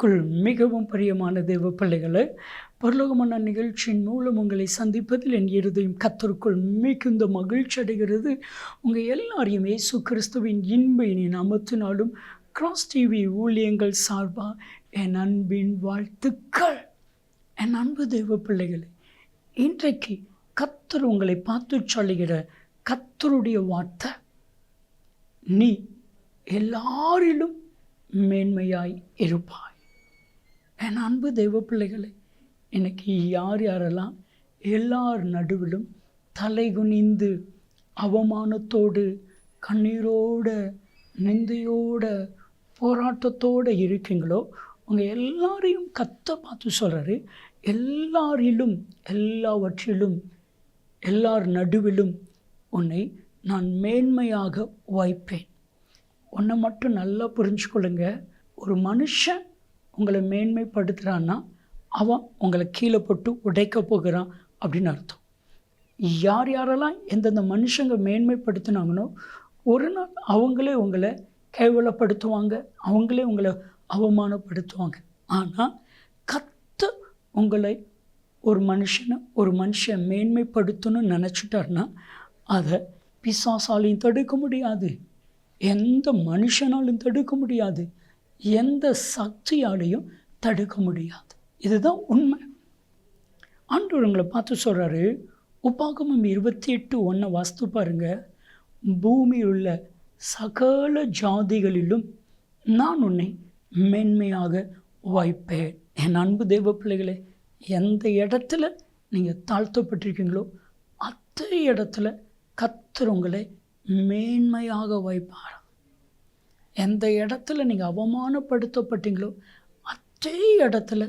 கிறிஸ்துக்குள் மிகவும் பிரியமான தேவ பிள்ளைகளை பரலோகமான நிகழ்ச்சியின் மூலம் உங்களை சந்திப்பதில் என் இருதயம் கத்தருக்குள் மிகுந்த மகிழ்ச்சி அடைகிறது. உங்கள் எல்லாரையும் இயேசு கிறிஸ்துவின் இன்பையின் அமர்த்தினாலும் கிராஸ் டிவி ஊழியங்கள் சார்பாக என் அன்பின் வாழ்த்துக்கள். என் அன்பு தேவ பிள்ளைகளை இன்றைக்கு கத்தர் உங்களை பார்த்து சொல்லுகிற கத்தருடைய வார்த்தை நீ எல்லாரிலும் மேன்மையாய் இருப்பாய். என் அன்பு தெய்வ பிள்ளைகளே எனக்கு யார் யாரெல்லாம் எல்லார் நடுவிலும் தலை குனிந்து அவமானத்தோடு கண்ணீரோட நிந்தையோட போராட்டத்தோடு இருக்கீங்களோ உங்கள் எல்லாரையும் கத்த பார்த்து சொல்கிறாரு எல்லாரிலும் எல்லாவற்றிலும் எல்லார் நடுவிலும் உன்னை நான் மேன்மையாக வாய்ப்பேன் ஒன்றை மட்டும் நல்லா புரிஞ்சுக்கொள்ளுங்க. ஒரு மனுஷன் உங்களை மேன்மைப்படுத்துகிறான்னா அவன் உங்களை கீழே போட்டு உடைக்க போகிறான் அப்படின்னு அர்த்தம். யார் யாரெல்லாம் எந்தெந்த மனுஷங்க மேன்மைப்படுத்தினாங்களோ ஒரு நாள் அவங்களே உங்களை கேவலப்படுத்துவாங்க அவங்களே உங்களை அவமானப்படுத்துவாங்க. ஆனால் கத்த உங்களை ஒரு மனுஷனை ஒரு மனுஷன் மேன்மைப்படுத்தணும்னு நினச்சிட்டாருன்னா அதை பிசாசாலையும் தடுக்க முடியாது. எந்த மனுஷனாலும் தடுக்க முடியாது. எந்த சக்தியாலையும் தடுக்க முடியாது. இதுதான் உண்மை. ஆண்டவர் உங்களை பார்த்து சொல்கிறாரு உபாகமம் இருபத்தி எட்டு ஒன்றை வாஸ்து பாருங்கள் பூமியில் உள்ள சகல ஜாதிகளிலும் நான் உன்னை மேன்மையாக வாய்ப்பேன். என் அன்பு தெய்வ பிள்ளைகளே எந்த இடத்துல நீங்கள் தாழ்த்தப்பட்டிருக்கீங்களோ அத்தனை இடத்துல கத்துறவங்களை மேன்மையாக வைப்பார் எந்த இடத்துல நீங்கள் அவமானப்படுத்தப்பட்டீங்களோ அதே இடத்துல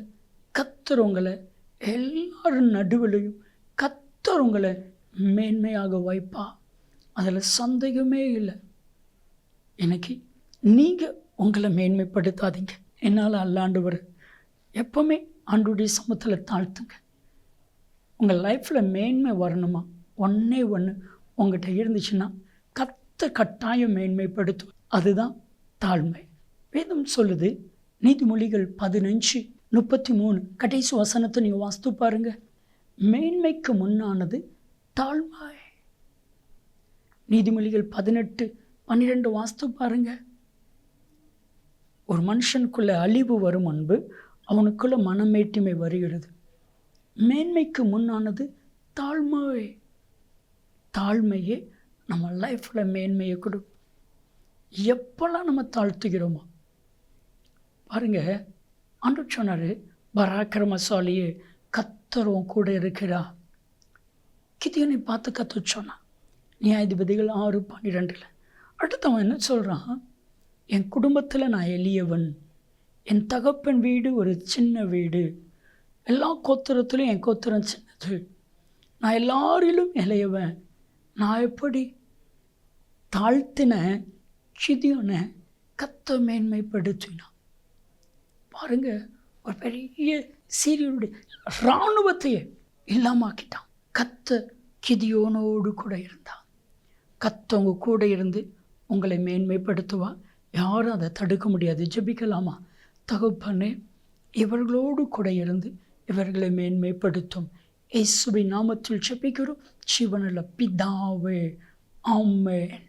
கத்தர் உங்களை எல்லாரும் நடுவிலையும் கத்தர் உங்களை மேன்மையாக வைப்பா. அதில் சந்தேகமே இல்லை. எனக்கு நீங்கள் உங்களை மேன்மைப்படுத்தாதீங்க. என்னால் அல்லாண்டவர் எப்போவுமே ஆண்டுடைய சமத்தில் தாழ்த்துங்க. உங்கள் லைஃப்பில் மேன்மை வரணுமா? ஒன்றே ஒன்று உங்கள்கிட்ட இருந்துச்சுன்னா கத்த கட்டாயம் மேன்மைப்படுத்தும். அதுதான் தாழ்மை. வேதம் சொல்லுது நீதிமொழிகள் பதினஞ்சு முப்பத்தி மூணு கடைசி வசனத்தை நீங்கள் வாஸ்து பாருங்க. மேன்மைக்கு முன்னானது தாழ்மை. நீதிமொழிகள் பதினெட்டு பன்னிரெண்டு வாஸ்து பாருங்க. ஒரு மனுஷனுக்குள்ள அழிவு வரும் முன்பு அவனுக்குள்ள மனமேட்டிமை வருகிறது. மேன்மைக்கு முன்னானது தாழ்மை. தாழ்மையே நம்ம லைஃப்பில் மேன்மையை கொடுக்கும் எப்போல்லாம் நம்ம தாழ்த்துகிறோமோ? பாருங்க ஆண்டு சொன்னார் பராக்கிரமசாலியே கத்தரும் கூட இருக்கிறா கிதியனை பார்த்து கத்த சொன்னான் நியாயாதிபதிகள் ஆறு பன்னிரெண்டில். அடுத்தவன் என்ன சொல்கிறான் என் குடும்பத்தில் நான் எளியவன். என் தகப்பன் வீடு ஒரு சின்ன வீடு. எல்லா கோத்திரத்திலும் என் கோத்திரம் சின்னது. நான் எல்லாரிலும் இளையவன். நான் எப்படி தாழ்த்தின சிதியோனை கத்த மேன்மைப்படுத்தினான் பாருங்க ஒரு பெரிய சீரியனுடைய இராணுவத்தையே இல்லாமாக்கிட்டான். கத்த கிதியோனோடு கூட இருந்தான் கத்தவங்க கூட இருந்து உங்களை மேன்மைப்படுத்துவா யாரும் அதை தடுக்க முடியாது ஜெபிக்கலாமா? தகுப்பனே இவர்களோடு கூட இருந்து இவர்களை மேன்மைப்படுத்தும். இயேசுவின் நாமத்தில் ஜபிக்கிறோம். சிவனில் பிதாவே ஆமேன்.